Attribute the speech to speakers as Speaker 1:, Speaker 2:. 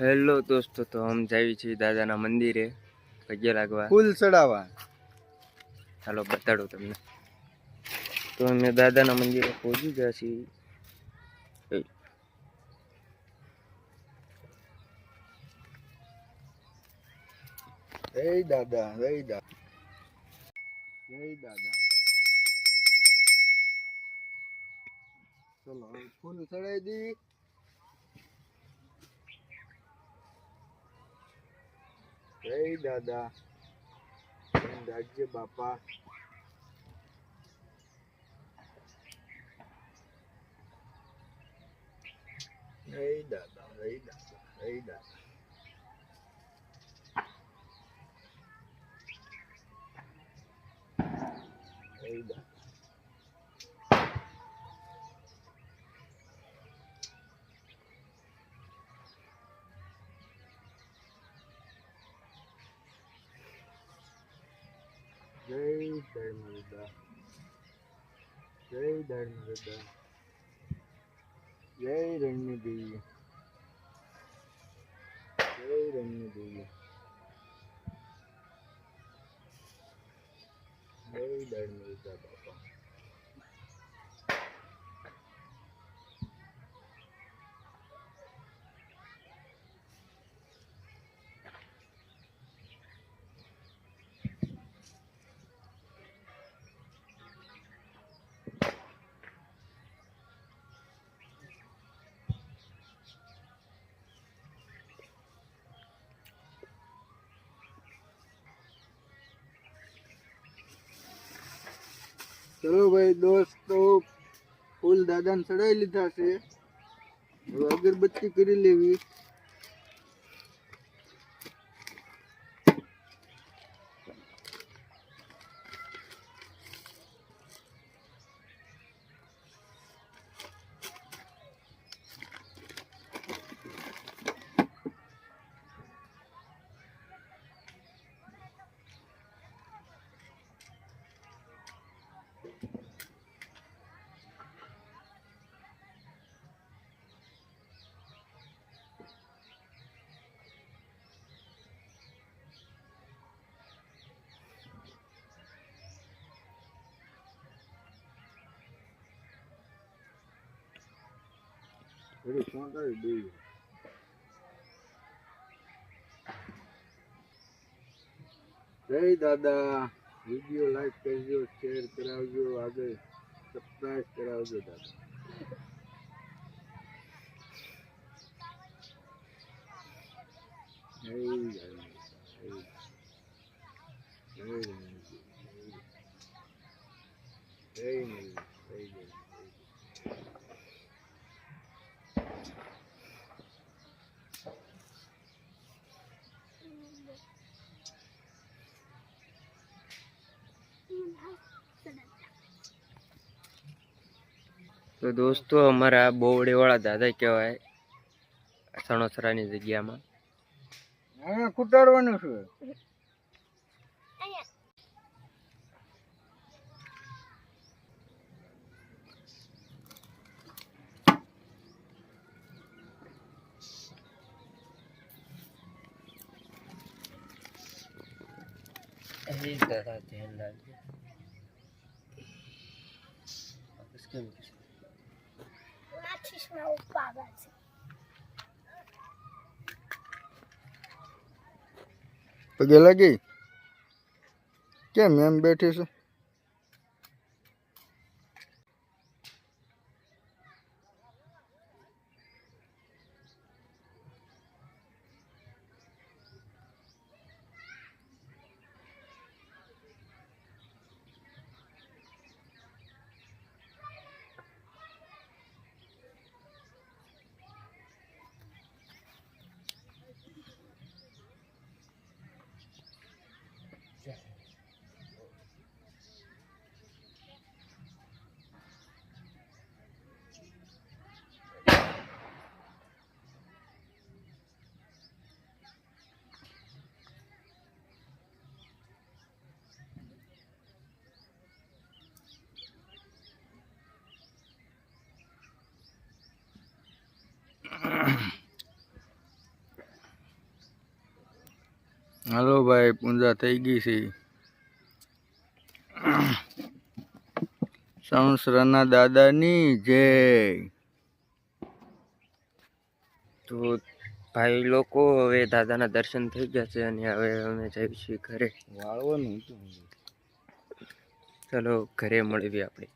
Speaker 1: Hello દોસ્તો તો હમ જાવી છીએ દાદાના મંદિરે પગે લાગવા.
Speaker 2: ફૂલ ચડાવવા.
Speaker 1: ચાલો બતાડો તમને. તો અમે દાદાના મંદિરે પહોંચી ગયા છીએ.
Speaker 2: જય દાદા જય દાદા. જય દાદા. ચલો ફૂલ ચડાવી દી. જય દાદા જય રાજ્ય બાપા જય દાદા જય દાદા જય દાદા જય દાદા ધર્મદાદા જય ધર્મદાદા જય રણદેવી જય રણદેવી જય ધર્મદાદા બાપા ચલો ભાઈ દોસ્તો ફૂલ દાદાને ચડાવી લીધા છે. અગરબત્તી કરી લેવી. થોડી ચોંટાડી દઈએ જય દાદા વીડિયો લાઈક કરજો શેર કરાવજો આગળ સબસ્ક્રાઈબ કરાવજો દાદા જય દાદા જય જય રણજી, જય જય રણજી, જય જય જય
Speaker 1: તો દોસ્તો અમારા બોવડેવાળા દાદા કહેવાય સણોસરાની જગ્યામાં.
Speaker 2: અહીંયા કુટાડવાનું છે.
Speaker 1: દાદા ધ્યાન રાખજો. કેમ
Speaker 3: માચીસમાં ઉપાડે છે
Speaker 2: પગે લાગી કેમ એમ બેઠી છે? હાલો ભાઈ પૂંજા થઈ ગઈ છે. સંસરાના દાદાની જય.
Speaker 1: તો ભાઈ લોકો હવે દાદાના દર્શન થઈ ગયા છે અને હવે અમે જઈએ છીએ ઘરે.
Speaker 2: વાળવાનું
Speaker 1: ચલો ઘરે મળવી આપણે.